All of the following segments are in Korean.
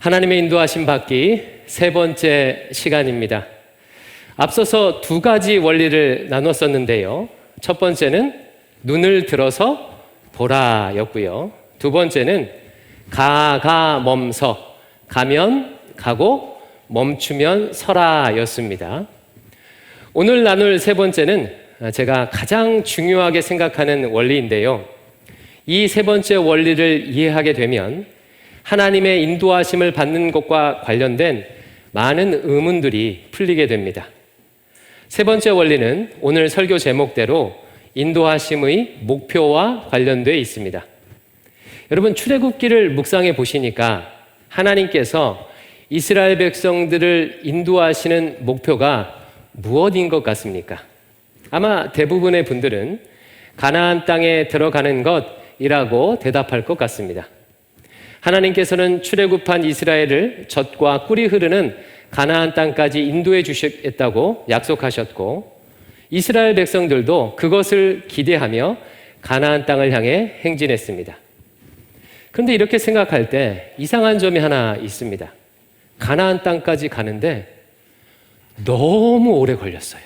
하나님의 인도하심 받기 세 번째 시간입니다. 앞서서 두 가지 원리를 나눴었는데요. 첫 번째는 눈을 들어서 보라였고요. 두 번째는 가, 가, 멈서, 가면 가고 멈추면 서라였습니다. 오늘 나눌 세 번째는 제가 가장 중요하게 생각하는 원리인데요. 이 세 번째 원리를 이해하게 되면 하나님의 인도하심을 받는 것과 관련된 많은 의문들이 풀리게 됩니다. 세 번째 원리는 오늘 설교 제목대로 인도하심의 목표와 관련되어 있습니다. 여러분 출애굽기를 묵상해 보시니까 하나님께서 이스라엘 백성들을 인도하시는 목표가 무엇인 것 같습니까? 아마 대부분의 분들은 가나안 땅에 들어가는 것이라고 대답할 것 같습니다. 하나님께서는 출애굽한 이스라엘을 젖과 꿀이 흐르는 가나안 땅까지 인도해 주시겠다고 약속하셨고 이스라엘 백성들도 그것을 기대하며 가나안 땅을 향해 행진했습니다. 그런데 이렇게 생각할 때 이상한 점이 하나 있습니다. 가나안 땅까지 가는데 너무 오래 걸렸어요.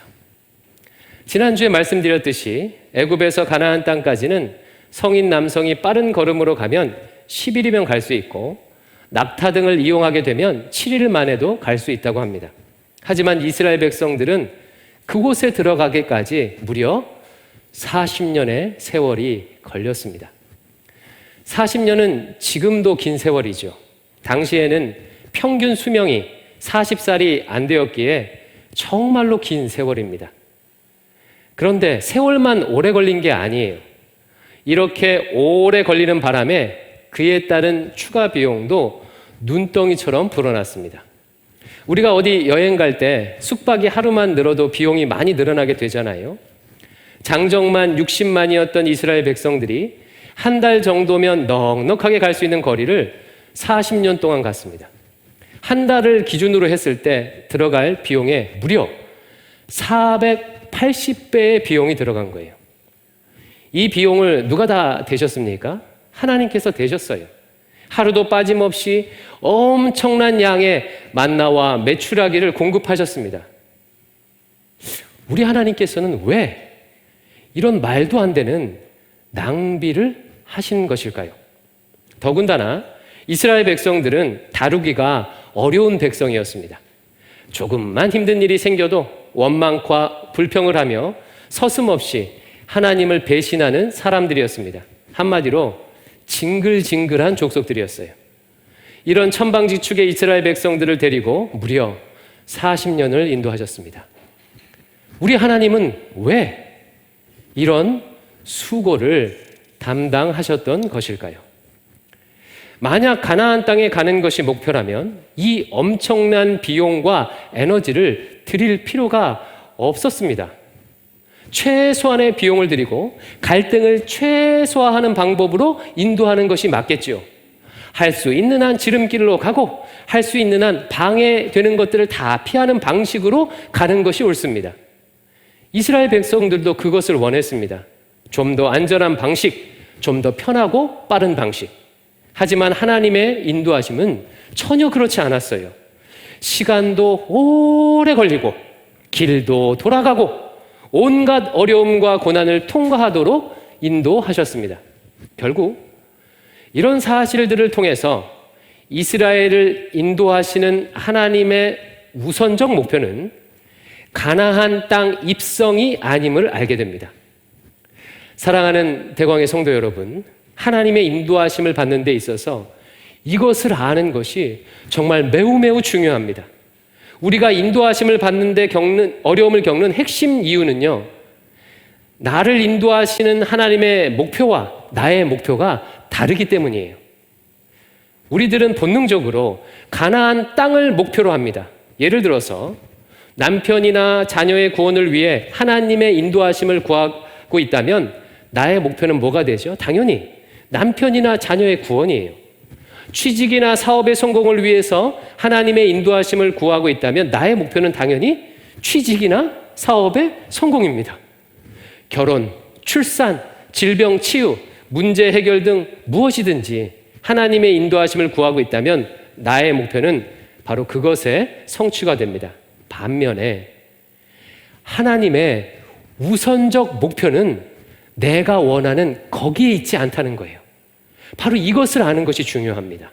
지난주에 말씀드렸듯이 애굽에서 가나안 땅까지는 성인 남성이 빠른 걸음으로 가면 10일이면 갈 수 있고 낙타 등을 이용하게 되면 7일 만에도 갈 수 있다고 합니다. 하지만 이스라엘 백성들은 그곳에 들어가기까지 무려 40년의 세월이 걸렸습니다. 40년은 지금도 긴 세월이죠. 당시에는 평균 수명이 40살이 안 되었기에 정말로 긴 세월입니다. 그런데 세월만 오래 걸린 게 아니에요. 이렇게 오래 걸리는 바람에 그에 따른 추가 비용도 눈덩이처럼 불어났습니다. 우리가 어디 여행 갈 때 숙박이 하루만 늘어도 비용이 많이 늘어나게 되잖아요. 장정만 60만이었던 이스라엘 백성들이 한 달 정도면 넉넉하게 갈 수 있는 거리를 40년 동안 갔습니다. 한 달을 기준으로 했을 때 들어갈 비용에 무려 480배의 비용이 들어간 거예요. 이 비용을 누가 다 대셨습니까? 하나님께서 대셨어요. 하루도 빠짐없이 엄청난 양의 만나와 메추라기를 공급하셨습니다. 우리 하나님께서는 왜 이런 말도 안 되는 낭비를 하신 것일까요? 더군다나 이스라엘 백성들은 다루기가 어려운 백성이었습니다. 조금만 힘든 일이 생겨도 원망과 불평을 하며 서슴없이 하나님을 배신하는 사람들이었습니다. 한마디로 징글징글한 족속들이었어요. 이런 천방지축의 이스라엘 백성들을 데리고 무려 40년을 인도하셨습니다. 우리 하나님은 왜 이런 수고를 담당하셨던 것일까요? 만약 가나안 땅에 가는 것이 목표라면 이 엄청난 비용과 에너지를 드릴 필요가 없었습니다. 최소한의 비용을 들이고 갈등을 최소화하는 방법으로 인도하는 것이 맞겠죠. 할수 있는 한 지름길로 가고 할 수 있는 한 방해되는 것들을 다 피하는 방식으로 가는 것이 옳습니다. 이스라엘 백성들도 그것을 원했습니다. 좀 더 안전한 방식, 좀 더 편하고 빠른 방식. 하지만 하나님의 인도하심은 전혀 그렇지 않았어요. 시간도 오래 걸리고 길도 돌아가고 온갖 어려움과 고난을 통과하도록 인도하셨습니다. 결국 이런 사실들을 통해서 이스라엘을 인도하시는 하나님의 우선적 목표는 가나안 땅 입성이 아님을 알게 됩니다. 사랑하는 대광의 성도 여러분, 하나님의 인도하심을 받는 데 있어서 이것을 아는 것이 정말 매우 매우 중요합니다. 우리가 인도하심을 받는데 겪는 어려움을 겪는 핵심 이유는요. 나를 인도하시는 하나님의 목표와 나의 목표가 다르기 때문이에요. 우리들은 본능적으로 가나안 땅을 목표로 합니다. 예를 들어서 남편이나 자녀의 구원을 위해 하나님의 인도하심을 구하고 있다면 나의 목표는 뭐가 되죠? 당연히 남편이나 자녀의 구원이에요. 취직이나 사업의 성공을 위해서 하나님의 인도하심을 구하고 있다면 나의 목표는 당연히 취직이나 사업의 성공입니다. 결혼, 출산, 질병 치유, 문제 해결 등 무엇이든지 하나님의 인도하심을 구하고 있다면 나의 목표는 바로 그것의 성취가 됩니다. 반면에 하나님의 우선적 목표는 내가 원하는 거기에 있지 않다는 거예요. 바로 이것을 아는 것이 중요합니다.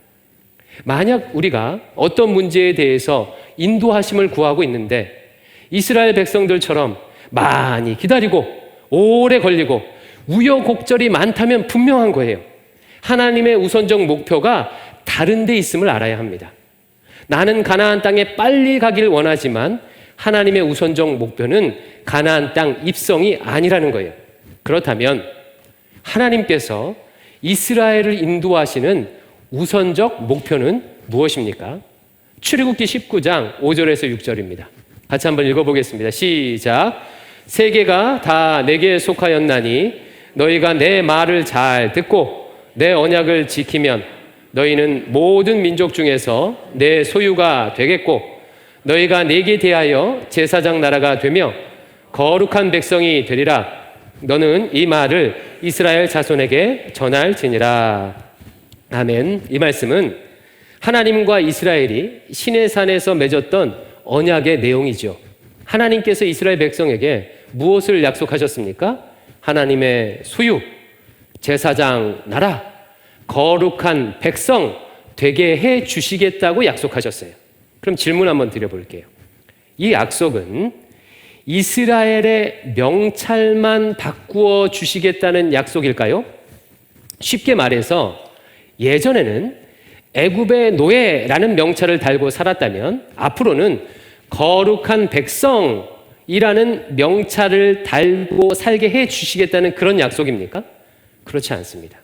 만약 우리가 어떤 문제에 대해서 인도하심을 구하고 있는데 이스라엘 백성들처럼 많이 기다리고 오래 걸리고 우여곡절이 많다면 분명한 거예요. 하나님의 우선적 목표가 다른 데 있음을 알아야 합니다. 나는 가나안 땅에 빨리 가길 원하지만 하나님의 우선적 목표는 가나안 땅 입성이 아니라는 거예요. 그렇다면 하나님께서 이스라엘을 인도하시는 우선적 목표는 무엇입니까? 출애굽기 19장 5절에서 6절입니다. 같이 한번 읽어보겠습니다. 시작. 세계가 다 내게 속하였나니 너희가 내 말을 잘 듣고 내 언약을 지키면 너희는 모든 민족 중에서 내 소유가 되겠고 너희가 내게 대하여 제사장 나라가 되며 거룩한 백성이 되리라. 너는 이 말을 이스라엘 자손에게 전할지니라. 아멘. 이 말씀은 하나님과 이스라엘이 신의 산에서 맺었던 언약의 내용이죠. 하나님께서 이스라엘 백성에게 무엇을 약속하셨습니까? 하나님의 소유, 제사장 나라, 거룩한 백성 되게 해 주시겠다고 약속하셨어요. 그럼 질문 한번 드려볼게요. 이 약속은 이스라엘의 명찰만 바꾸어 주시겠다는 약속일까요? 쉽게 말해서 예전에는 애굽의 노예라는 명찰을 달고 살았다면 앞으로는 거룩한 백성이라는 명찰을 달고 살게 해 주시겠다는 그런 약속입니까? 그렇지 않습니다.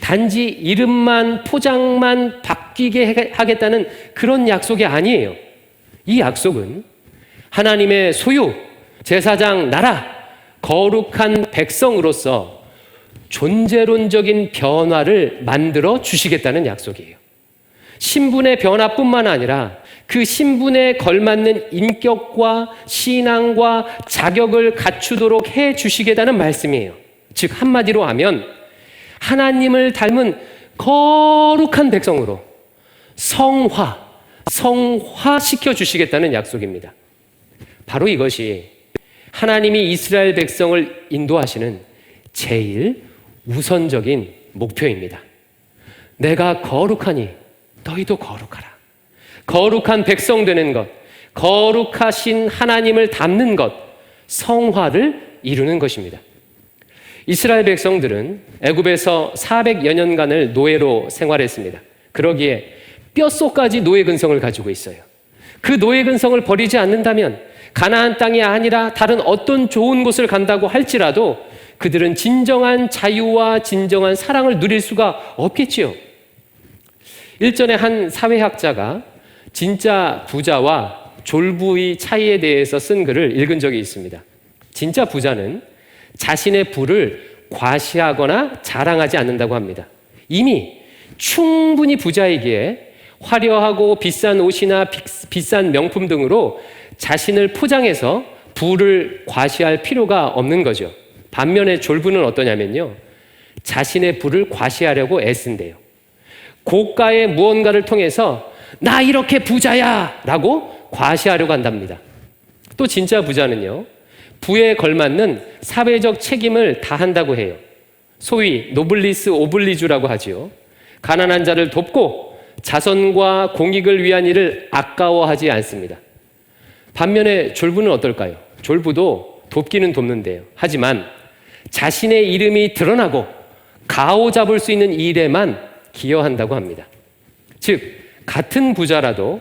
단지 이름만 포장만 바뀌게 하겠다는 그런 약속이 아니에요. 이 약속은 하나님의 소유, 제사장 나라, 거룩한 백성으로서 존재론적인 변화를 만들어 주시겠다는 약속이에요. 신분의 변화뿐만 아니라 그 신분에 걸맞는 인격과 신앙과 자격을 갖추도록 해 주시겠다는 말씀이에요. 즉, 한마디로 하면 하나님을 닮은 거룩한 백성으로 성화, 성화시켜 주시겠다는 약속입니다. 바로 이것이 하나님이 이스라엘 백성을 인도하시는 제일 우선적인 목표입니다. 내가 거룩하니 너희도 거룩하라. 거룩한 백성 되는 것, 거룩하신 하나님을 닮는 것, 성화를 이루는 것입니다. 이스라엘 백성들은 애굽에서 400여 년간을 노예로 생활했습니다. 그러기에 뼛속까지 노예 근성을 가지고 있어요. 그 노예 근성을 버리지 않는다면 가나안 땅이 아니라 다른 어떤 좋은 곳을 간다고 할지라도 그들은 진정한 자유와 진정한 사랑을 누릴 수가 없겠지요. 일전에 한 사회학자가 진짜 부자와 졸부의 차이에 대해서 쓴 글을 읽은 적이 있습니다. 진짜 부자는 자신의 부를 과시하거나 자랑하지 않는다고 합니다. 이미 충분히 부자이기에 화려하고 비싼 옷이나 비싼 명품 등으로 자신을 포장해서 부를 과시할 필요가 없는 거죠. 반면에 졸부는 어떠냐면요. 자신의 부를 과시하려고 애쓴대요. 고가의 무언가를 통해서 나 이렇게 부자야! 라고 과시하려고 한답니다. 또 진짜 부자는요. 부에 걸맞는 사회적 책임을 다한다고 해요. 소위 노블리스 오블리주라고 하지요. 가난한 자를 돕고 자선과 공익을 위한 일을 아까워하지 않습니다. 반면에 졸부는 어떨까요? 졸부도 돕기는 돕는데요. 하지만 자신의 이름이 드러나고 가오 잡을 수 있는 일에만 기여한다고 합니다. 즉, 같은 부자라도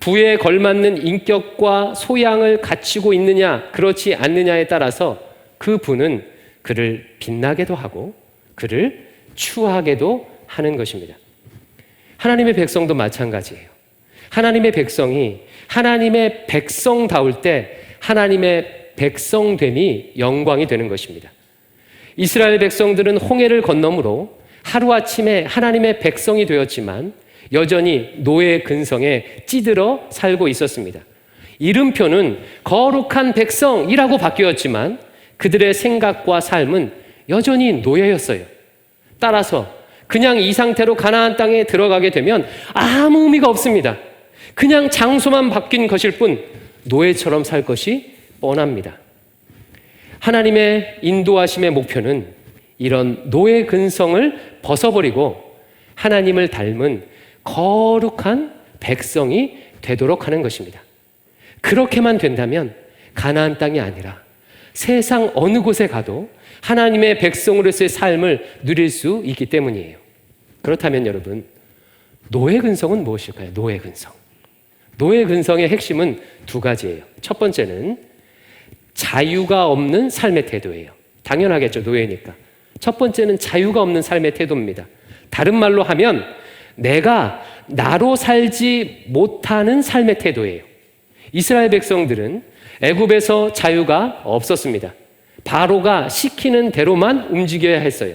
부에 걸맞는 인격과 소양을 갖추고 있느냐, 그렇지 않느냐에 따라서 그 부는 그를 빛나게도 하고 그를 추하게도 하는 것입니다. 하나님의 백성도 마찬가지예요. 하나님의 백성이 하나님의 백성다울 때 하나님의 백성됨이 영광이 되는 것입니다. 이스라엘 백성들은 홍해를 건너므로 하루아침에 하나님의 백성이 되었지만 여전히 노예 근성에 찌들어 살고 있었습니다. 이름표는 거룩한 백성이라고 바뀌었지만 그들의 생각과 삶은 여전히 노예였어요. 따라서 그냥 이 상태로 가나안 땅에 들어가게 되면 아무 의미가 없습니다. 그냥 장소만 바뀐 것일 뿐 노예처럼 살 것이 뻔합니다. 하나님의 인도하심의 목표는 이런 노예 근성을 벗어버리고 하나님을 닮은 거룩한 백성이 되도록 하는 것입니다. 그렇게만 된다면 가나안 땅이 아니라 세상 어느 곳에 가도 하나님의 백성으로서의 삶을 누릴 수 있기 때문이에요. 그렇다면 여러분, 노예 근성은 무엇일까요? 노예 근성. 노예 근성의 핵심은 두 가지예요. 첫 번째는 자유가 없는 삶의 태도예요. 당연하겠죠, 노예니까. 첫 번째는 자유가 없는 삶의 태도입니다. 다른 말로 하면 내가 나로 살지 못하는 삶의 태도예요. 이스라엘 백성들은 애굽에서 자유가 없었습니다. 바로가 시키는 대로만 움직여야 했어요.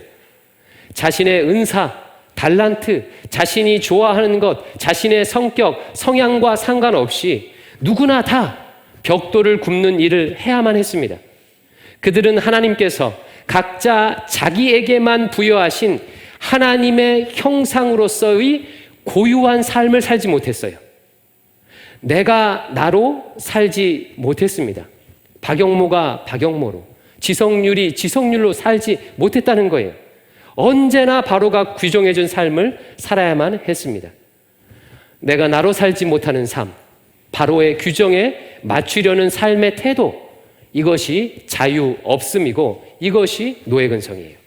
자신의 은사, 달란트, 자신이 좋아하는 것, 자신의 성격, 성향과 상관없이 누구나 다 벽돌을 굽는 일을 해야만 했습니다. 그들은 하나님께서 각자 자기에게만 부여하신 하나님의 형상으로서의 고유한 삶을 살지 못했어요. 내가 나로 살지 못했습니다. 박영모가 박영모로, 지성률이 지성률로 살지 못했다는 거예요. 언제나 바로가 규정해준 삶을 살아야만 했습니다. 내가 나로 살지 못하는 삶, 바로의 규정에 맞추려는 삶의 태도, 이것이 자유 없음이고 이것이 노예근성이에요.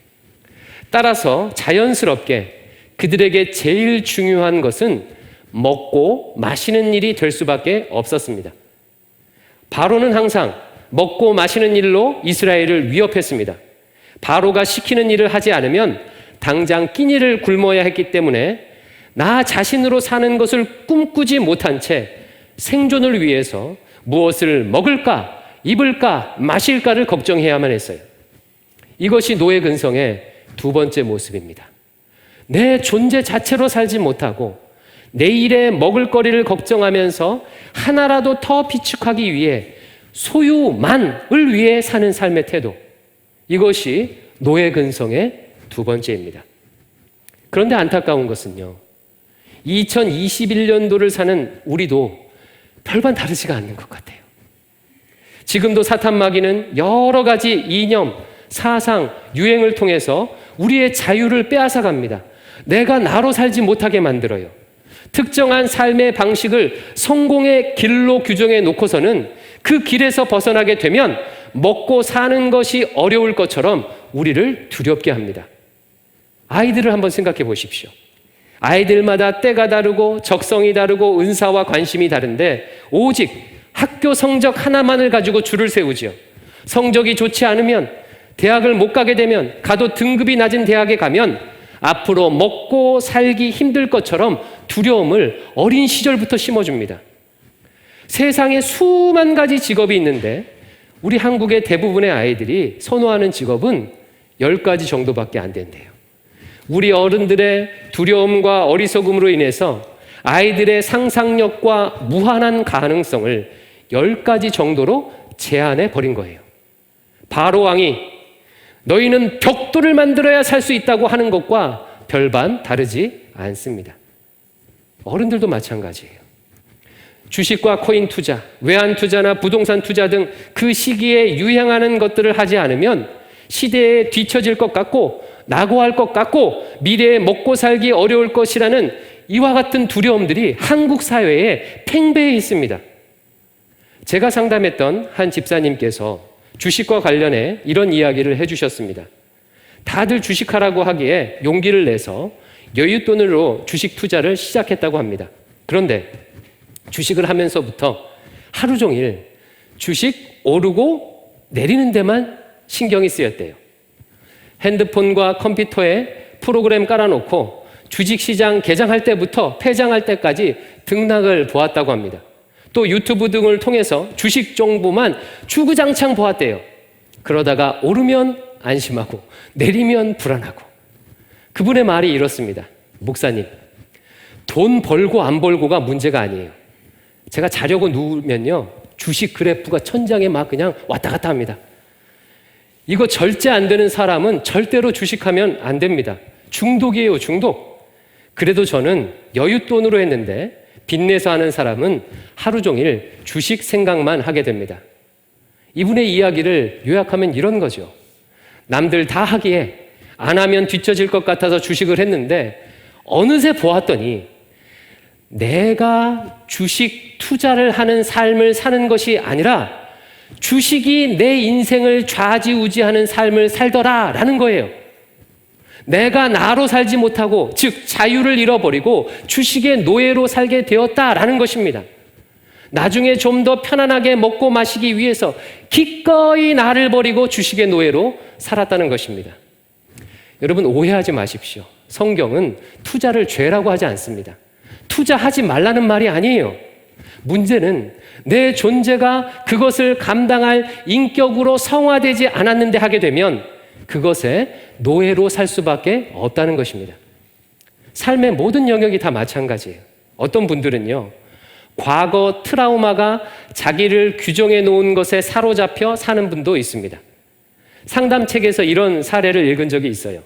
따라서 자연스럽게 그들에게 제일 중요한 것은 먹고 마시는 일이 될 수밖에 없었습니다. 바로는 항상 먹고 마시는 일로 이스라엘을 위협했습니다. 바로가 시키는 일을 하지 않으면 당장 끼니를 굶어야 했기 때문에 나 자신으로 사는 것을 꿈꾸지 못한 채 생존을 위해서 무엇을 먹을까, 입을까, 마실까를 걱정해야만 했어요. 이것이 노예 근성의 두 번째 모습입니다. 내 존재 자체로 살지 못하고 내일의 먹을거리를 걱정하면서 하나라도 더 비축하기 위해 소유만을 위해 사는 삶의 태도. 이것이 노예 근성의 두 번째입니다. 그런데 안타까운 것은요. 2021년도를 사는 우리도 별반 다르지가 않는 것 같아요. 지금도 사탄 마귀는 여러 가지 이념, 사상, 유행을 통해서 우리의 자유를 빼앗아 갑니다. 내가 나로 살지 못하게 만들어요. 특정한 삶의 방식을 성공의 길로 규정해 놓고서는 그 길에서 벗어나게 되면 먹고 사는 것이 어려울 것처럼 우리를 두렵게 합니다. 아이들을 한번 생각해 보십시오. 아이들마다 때가 다르고 적성이 다르고 은사와 관심이 다른데 오직 학교 성적 하나만을 가지고 줄을 세우지요. 성적이 좋지 않으면 대학을 못 가게 되면 가도 등급이 낮은 대학에 가면 앞으로 먹고 살기 힘들 것처럼 두려움을 어린 시절부터 심어줍니다. 세상에 수만 가지 직업이 있는데 우리 한국의 대부분의 아이들이 선호하는 직업은 10가지 정도밖에 안 된대요. 우리 어른들의 두려움과 어리석음으로 인해서 아이들의 상상력과 무한한 가능성을 10가지 정도로 제한해 버린 거예요. 바로 왕이 너희는 벽돌을 만들어야 살 수 있다고 하는 것과 별반 다르지 않습니다. 어른들도 마찬가지예요. 주식과 코인 투자, 외환 투자나 부동산 투자 등 그 시기에 유행하는 것들을 하지 않으면 시대에 뒤처질 것 같고 낙오할 것 같고 미래에 먹고 살기 어려울 것이라는 이와 같은 두려움들이 한국 사회에 팽배해 있습니다. 제가 상담했던 한 집사님께서 주식과 관련해 이런 이야기를 해주셨습니다. 다들 주식하라고 하기에 용기를 내서 여윳돈으로 주식 투자를 시작했다고 합니다. 그런데 주식을 하면서부터 하루 종일 주식 오르고 내리는 데만 신경이 쓰였대요. 핸드폰과 컴퓨터에 프로그램 깔아놓고 주식시장 개장할 때부터 폐장할 때까지 등락을 보았다고 합니다. 또 유튜브 등을 통해서 주식 정보만 주구장창 보았대요. 그러다가 오르면 안심하고 내리면 불안하고. 그분의 말이 이렇습니다. 목사님, 돈 벌고 안 벌고가 문제가 아니에요. 제가 자려고 누우면요. 주식 그래프가 천장에 막 그냥 왔다 갔다 합니다. 이거 절제 안 되는 사람은 절대로 주식하면 안 됩니다. 중독이에요, 중독. 그래도 저는 여윳돈으로 했는데 빚내서 하는 사람은 하루 종일 주식 생각만 하게 됩니다. 이분의 이야기를 요약하면 이런 거죠. 남들 다 하기에 안 하면 뒤처질 것 같아서 주식을 했는데 어느새 보았더니 내가 주식 투자를 하는 삶을 사는 것이 아니라 주식이 내 인생을 좌지우지하는 삶을 살더라 라는 거예요. 내가 나로 살지 못하고 즉 자유를 잃어버리고 주식의 노예로 살게 되었다 라는 것입니다. 나중에 좀 더 편안하게 먹고 마시기 위해서 기꺼이 나를 버리고 주식의 노예로 살았다는 것입니다. 여러분 오해하지 마십시오. 성경은 투자를 죄라고 하지 않습니다. 투자하지 말라는 말이 아니에요. 문제는 내 존재가 그것을 감당할 인격으로 성화되지 않았는데 하게 되면 그것에 노예로 살 수밖에 없다는 것입니다. 삶의 모든 영역이 다 마찬가지예요. 어떤 분들은요, 과거 트라우마가 자기를 규정해 놓은 것에 사로잡혀 사는 분도 있습니다. 상담 책에서 이런 사례를 읽은 적이 있어요.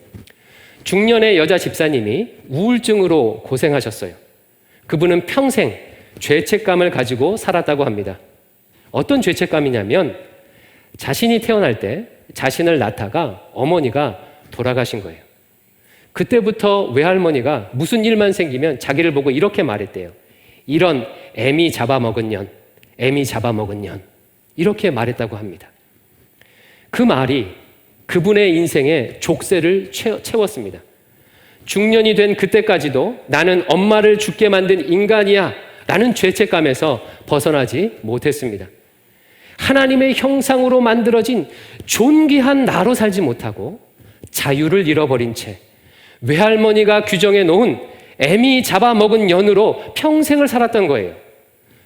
중년의 여자 집사님이 우울증으로 고생하셨어요. 그분은 평생 죄책감을 가지고 살았다고 합니다. 어떤 죄책감이냐면 자신이 태어날 때 자신을 낳다가 어머니가 돌아가신 거예요. 그때부터 외할머니가 무슨 일만 생기면 자기를 보고 이렇게 말했대요. 이런 애미 잡아먹은 년, 애미 잡아먹은 년. 이렇게 말했다고 합니다. 그 말이 그분의 인생에 족쇄를 채웠습니다. 중년이 된 그때까지도 나는 엄마를 죽게 만든 인간이야 라는 죄책감에서 벗어나지 못했습니다. 하나님의 형상으로 만들어진 존귀한 나로 살지 못하고 자유를 잃어버린 채 외할머니가 규정해 놓은 애미 잡아먹은 년으로 평생을 살았던 거예요.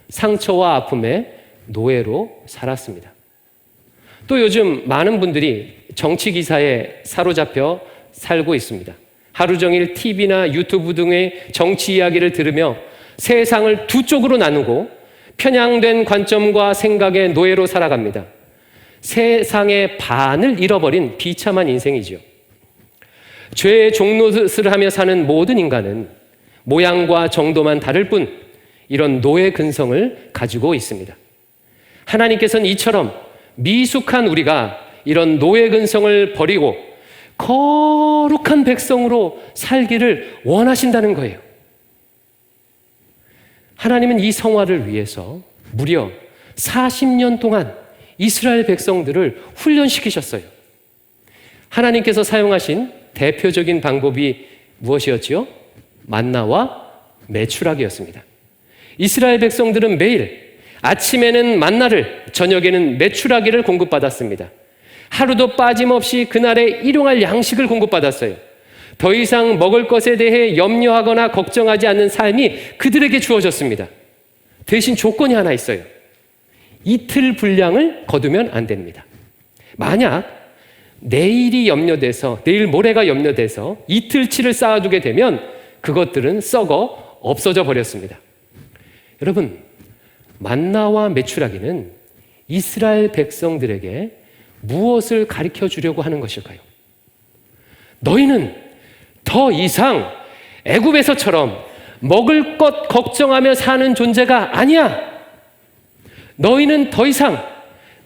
상처와 아픔의 노예로 살았습니다. 또 요즘 많은 분들이 정치 기사에 사로잡혀 살고 있습니다. 하루 종일 TV나 유튜브 등의 정치 이야기를 들으며 세상을 두 쪽으로 나누고 편향된 관점과 생각의 노예로 살아갑니다. 세상의 반을 잃어버린 비참한 인생이지요. 죄의 종노릇을 하며 사는 모든 인간은 모양과 정도만 다를 뿐 이런 노예 근성을 가지고 있습니다. 하나님께서는 이처럼 미숙한 우리가 이런 노예 근성을 버리고 거룩한 백성으로 살기를 원하신다는 거예요. 하나님은 이 성화를 위해서 무려 40년 동안 이스라엘 백성들을 훈련시키셨어요. 하나님께서 사용하신 대표적인 방법이 무엇이었지요? 만나와 매출하기였습니다. 이스라엘 백성들은 매일 아침에는 만나를, 저녁에는 매출하기를 공급받았습니다. 하루도 빠짐없이 그날에 일용할 양식을 공급받았어요. 더 이상 먹을 것에 대해 염려하거나 걱정하지 않는 삶이 그들에게 주어졌습니다. 대신 조건이 하나 있어요. 이틀 분량을 거두면 안 됩니다. 만약 내일이 염려돼서 내일 모레가 염려돼서 이틀치를 쌓아두게 되면 그것들은 썩어 없어져 버렸습니다. 여러분 만나와 메추라기는 이스라엘 백성들에게 무엇을 가르쳐 주려고 하는 것일까요? 너희는 더 이상 애굽에서처럼 먹을 것 걱정하며 사는 존재가 아니야. 너희는 더 이상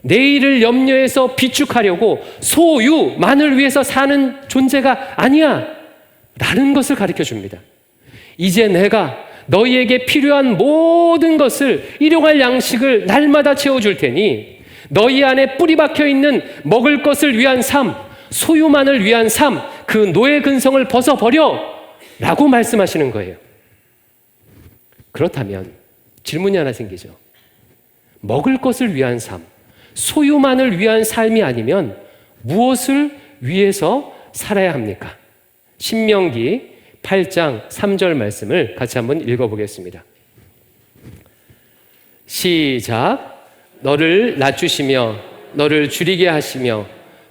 내일을 염려해서 비축하려고 소유만을 위해서 사는 존재가 아니야. 라는 것을 가르쳐 줍니다. 이제 내가 너희에게 필요한 모든 것을 일용할 양식을 날마다 채워줄 테니 너희 안에 뿌리 박혀 있는 먹을 것을 위한 삶, 소유만을 위한 삶, 그 노예 근성을 벗어버려! 라고 말씀하시는 거예요. 그렇다면 질문이 하나 생기죠. 먹을 것을 위한 삶, 소유만을 위한 삶이 아니면 무엇을 위해서 살아야 합니까? 신명기 8장 3절 말씀을 같이 한번 읽어보겠습니다. 시작. 너를 낮추시며 너를 줄이게 하시며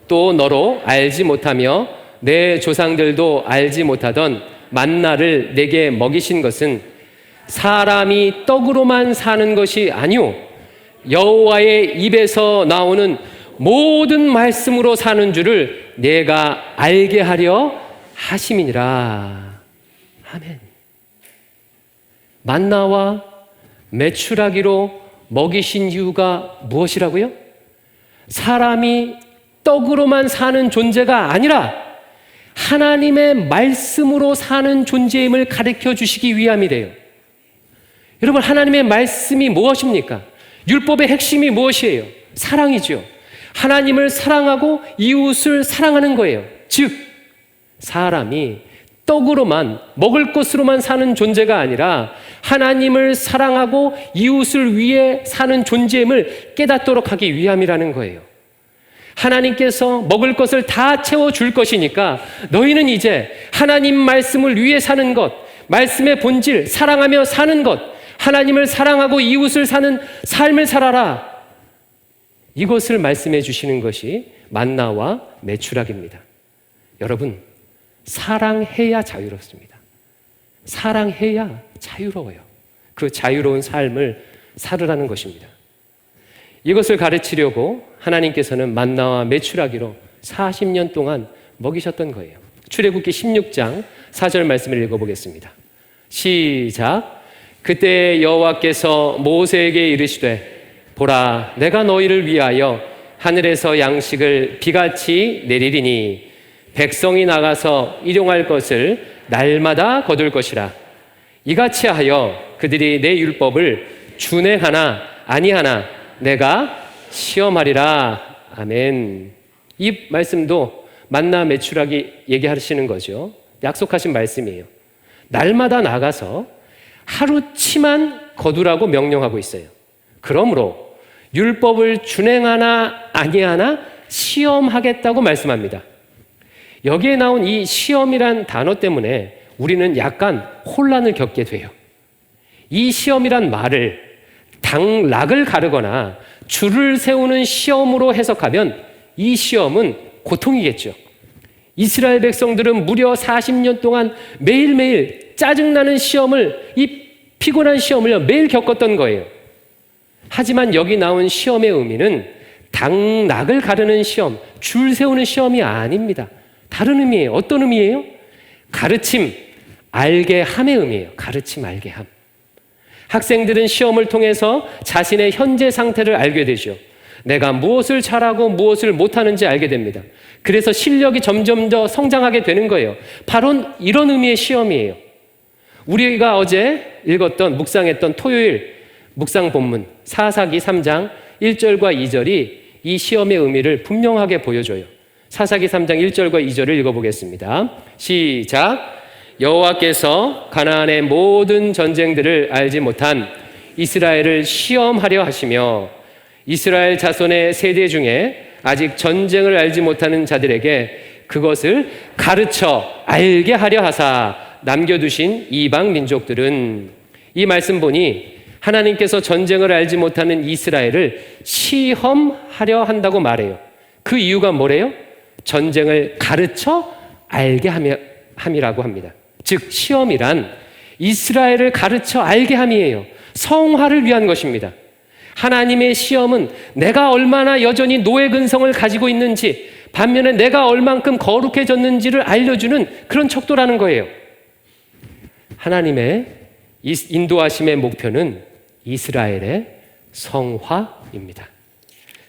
또 너로 알지 못하며 내 조상들도 알지 못하던 만나를 내게 먹이신 것은 사람이 떡으로만 사는 것이 아니오 여호와의 입에서 나오는 모든 말씀으로 사는 줄을 내가 알게 하려 하심이니라. 아멘. 만나와 메추라기로 먹이신 이유가 무엇이라고요? 사람이 떡으로만 사는 존재가 아니라 하나님의 말씀으로 사는 존재임을 가르쳐 주시기 위함이래요. 여러분, 하나님의 말씀이 무엇입니까? 율법의 핵심이 무엇이에요? 사랑이죠. 하나님을 사랑하고 이웃을 사랑하는 거예요. 즉, 사람이 떡으로만, 먹을 것으로만 사는 존재가 아니라 하나님을 사랑하고 이웃을 위해 사는 존재임을 깨닫도록 하기 위함이라는 거예요. 하나님께서 먹을 것을 다 채워줄 것이니까 너희는 이제 하나님 말씀을 위해 사는 것, 말씀의 본질, 사랑하며 사는 것, 하나님을 사랑하고 이웃을 사는 삶을 살아라. 이것을 말씀해 주시는 것이 만나와 매추락입니다. 여러분, 사랑해야 자유롭습니다. 사랑해야 자유로워요. 그 자유로운 삶을 살으라는 것입니다. 이것을 가르치려고 하나님께서는 만나와 매출하기로 40년 동안 먹이셨던 거예요. 출애굽기 16장 4절 말씀을 읽어보겠습니다. 시작. 그때 여호와께서 모세에게 이르시되 보라 내가 너희를 위하여 하늘에서 양식을 비같이 내리리니 백성이 나가서 일용할 것을 날마다 거둘 것이라 이같이 하여 그들이 내 율법을 준행하나 아니하나 내가 시험하리라. 아멘. 이 말씀도 만나 매출하기 얘기하시는 거죠. 약속하신 말씀이에요. 날마다 나가서 하루치만 거두라고 명령하고 있어요. 그러므로 율법을 준행하나 아니하나 시험하겠다고 말씀합니다. 여기에 나온 이 시험이란 단어 때문에 우리는 약간 혼란을 겪게 돼요. 이 시험이란 말을 당락을 가르거나 줄을 세우는 시험으로 해석하면 이 시험은 고통이겠죠. 이스라엘 백성들은 무려 40년 동안 매일매일 짜증나는 시험을, 이 피곤한 시험을 매일 겪었던 거예요. 하지만 여기 나온 시험의 의미는 당락을 가르는 시험, 줄 세우는 시험이 아닙니다. 다른 의미예요. 어떤 의미예요? 가르침, 알게 함의 의미예요. 가르침, 알게 함. 학생들은 시험을 통해서 자신의 현재 상태를 알게 되죠. 내가 무엇을 잘하고 무엇을 못하는지 알게 됩니다. 그래서 실력이 점점 더 성장하게 되는 거예요. 바로 이런 의미의 시험이에요. 우리가 어제 읽었던, 묵상했던 토요일 묵상 본문, 사사기 3장 1절과 2절이 이 시험의 의미를 분명하게 보여줘요. 사사기 3장 1절과 2절을 읽어보겠습니다. 시작. 여호와께서 가나안의 모든 전쟁들을 알지 못한 이스라엘을 시험하려 하시며 이스라엘 자손의 세대 중에 아직 전쟁을 알지 못하는 자들에게 그것을 가르쳐 알게 하려 하사 남겨두신 이방 민족들은 이 말씀 보니 하나님께서 전쟁을 알지 못하는 이스라엘을 시험하려 한다고 말해요. 그 이유가 뭐래요? 전쟁을 가르쳐 알게 함이라고 합니다. 즉 시험이란 이스라엘을 가르쳐 알게 함이에요. 성화를 위한 것입니다. 하나님의 시험은 내가 얼마나 여전히 노예 근성을 가지고 있는지 반면에 내가 얼만큼 거룩해졌는지를 알려주는 그런 척도라는 거예요. 하나님의 인도하심의 목표는 이스라엘의 성화입니다.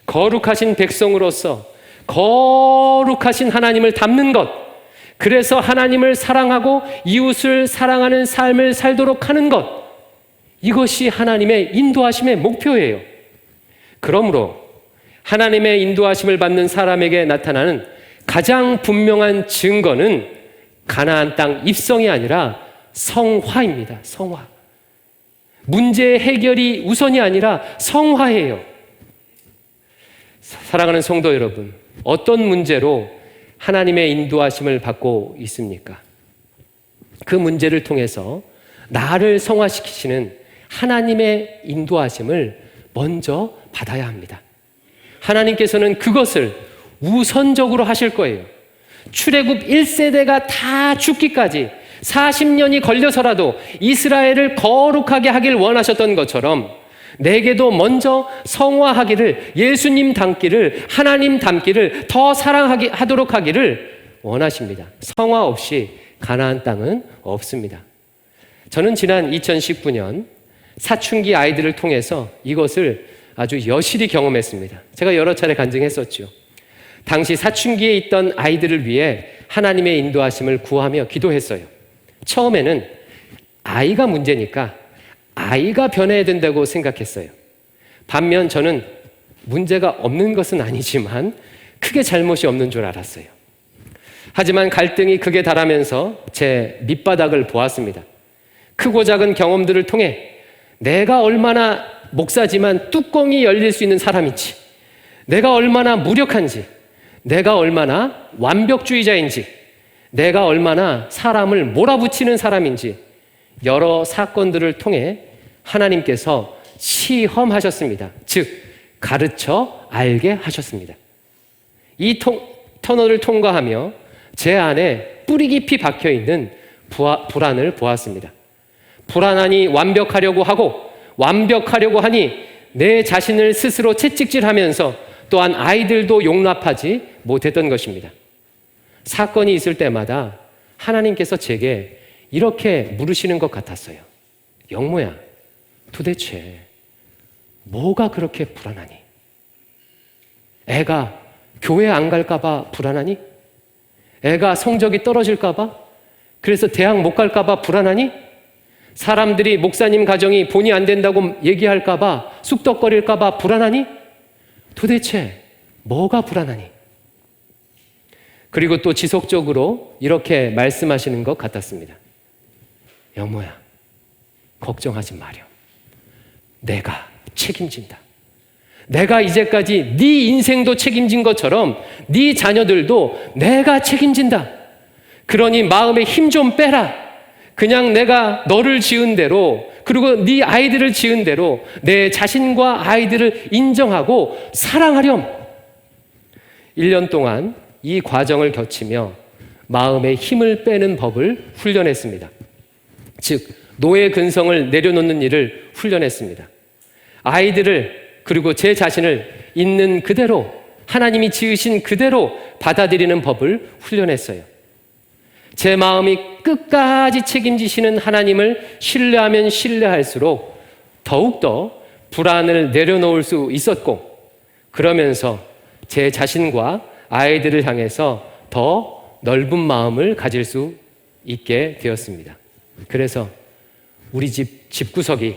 거룩하신 백성으로서 거룩하신 하나님을 닮는 것, 그래서 하나님을 사랑하고 이웃을 사랑하는 삶을 살도록 하는 것. 이것이 하나님의 인도하심의 목표예요. 그러므로 하나님의 인도하심을 받는 사람에게 나타나는 가장 분명한 증거는 가나안 땅 입성이 아니라 성화입니다. 성화. 문제 해결이 우선이 아니라 성화예요. 사랑하는 성도 여러분, 어떤 문제로 하나님의 인도하심을 받고 있습니까? 그 문제를 통해서 나를 성화시키시는 하나님의 인도하심을 먼저 받아야 합니다. 하나님께서는 그것을 우선적으로 하실 거예요. 출애굽 1세대가 다 죽기까지 40년이 걸려서라도 이스라엘을 거룩하게 하길 원하셨던 것처럼 내게도 먼저 성화하기를 예수님 닮기를 하나님 닮기를 더 사랑하게 하도록 하기를 원하십니다. 성화 없이 가나안 땅은 없습니다. 저는 지난 2019년 사춘기 아이들을 통해서 이것을 아주 여실히 경험했습니다. 제가 여러 차례 간증했었죠. 당시 사춘기에 있던 아이들을 위해 하나님의 인도하심을 구하며 기도했어요. 처음에는 아이가 문제니까 아이가 변해야 된다고 생각했어요. 반면 저는 문제가 없는 것은 아니지만 크게 잘못이 없는 줄 알았어요. 하지만 갈등이 극에 달하면서 제 밑바닥을 보았습니다. 크고 작은 경험들을 통해 내가 얼마나 목사지만 뚜껑이 열릴 수 있는 사람인지, 내가 얼마나 무력한지, 내가 얼마나 완벽주의자인지, 내가 얼마나 사람을 몰아붙이는 사람인지 여러 사건들을 통해 하나님께서 시험하셨습니다. 즉, 가르쳐 알게 하셨습니다. 이 통, 터널을 통과하며 제 안에 뿌리 깊이 박혀 있는 불안을 보았습니다. 불안하니 완벽하려고 하고 완벽하려고 하니 내 자신을 스스로 채찍질하면서 또한 아이들도 용납하지 못했던 것입니다. 사건이 있을 때마다 하나님께서 제게 이렇게 물으시는 것 같았어요. 영모야, 도대체 뭐가 그렇게 불안하니? 애가 교회 안 갈까봐 불안하니? 애가 성적이 떨어질까봐? 그래서 대학 못 갈까봐 불안하니? 사람들이 목사님 가정이 본이 안 된다고 얘기할까봐 쑥덕거릴까봐 불안하니? 도대체 뭐가 불안하니? 그리고 또 지속적으로 이렇게 말씀하시는 것 같았습니다. 여모야, 걱정하지 마렴. 내가 책임진다. 내가 이제까지 네 인생도 책임진 것처럼 네 자녀들도 내가 책임진다. 그러니 마음에 힘 좀 빼라. 그냥 내가 너를 지은 대로 그리고 네 아이들을 지은 대로 내 자신과 아이들을 인정하고 사랑하렴. 1년 동안 이 과정을 거치며 마음에 힘을 빼는 법을 훈련했습니다. 즉 노예 근성을 내려놓는 일을 훈련했습니다. 아이들을 그리고 제 자신을 있는 그대로 하나님이 지으신 그대로 받아들이는 법을 훈련했어요. 제 마음이 끝까지 책임지시는 하나님을 신뢰하면 신뢰할수록 더욱더 불안을 내려놓을 수 있었고, 그러면서 제 자신과 아이들을 향해서 더 넓은 마음을 가질 수 있게 되었습니다. 그래서 우리 집 집구석이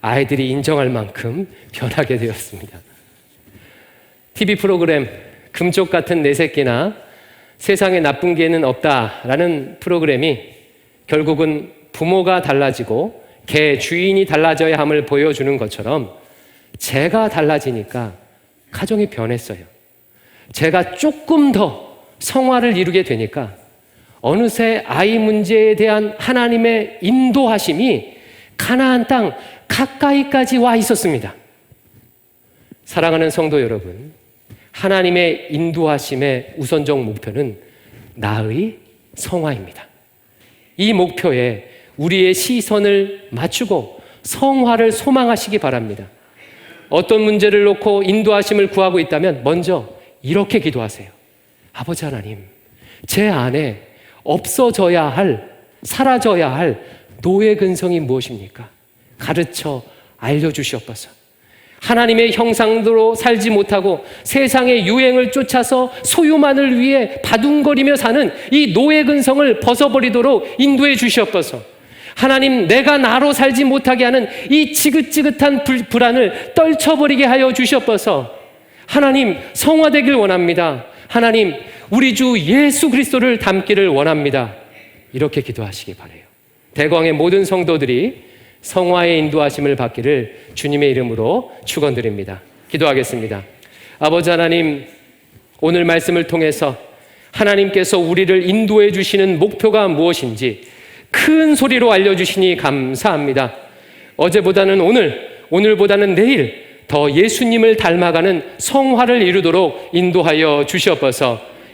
아이들이 인정할 만큼 변하게 되었습니다. TV 프로그램 금쪽 같은 내 새끼나 세상에 나쁜 개는 없다라는 프로그램이 결국은 부모가 달라지고 개 주인이 달라져야 함을 보여주는 것처럼 제가 달라지니까 가정이 변했어요. 제가 조금 더 성화를 이루게 되니까 어느새 아이 문제에 대한 하나님의 인도하심이 가나안 땅 가까이까지 와 있었습니다. 사랑하는 성도 여러분, 하나님의 인도하심의 우선적 목표는 나의 성화입니다. 이 목표에 우리의 시선을 맞추고 성화를 소망하시기 바랍니다. 어떤 문제를 놓고 인도하심을 구하고 있다면 먼저 이렇게 기도하세요. 아버지 하나님, 제 안에 없어져야 할, 사라져야 할 노예 근성이 무엇입니까? 가르쳐 알려주시옵소서. 하나님의 형상대로 살지 못하고 세상의 유행을 쫓아서 소유만을 위해 바둥거리며 사는 이 노예 근성을 벗어버리도록 인도해 주시옵소서. 하나님, 내가 나로 살지 못하게 하는 이 지긋지긋한 불, 불안을 떨쳐버리게 하여 주시옵소서. 하나님, 성화되길 원합니다. 하나님, 우리 주 예수 그리스도를 닮기를 원합니다. 이렇게 기도하시기 바래요. 대광의 모든 성도들이 성화의 인도하심을 받기를 주님의 이름으로 축원드립니다. 기도하겠습니다. 아버지 하나님, 오늘 말씀을 통해서 하나님께서 우리를 인도해 주시는 목표가 무엇인지 큰 소리로 알려 주시니 감사합니다. 어제보다는 오늘, 오늘보다는 내일 더 예수님을 닮아가는 성화를 이루도록 인도하여 주시옵소서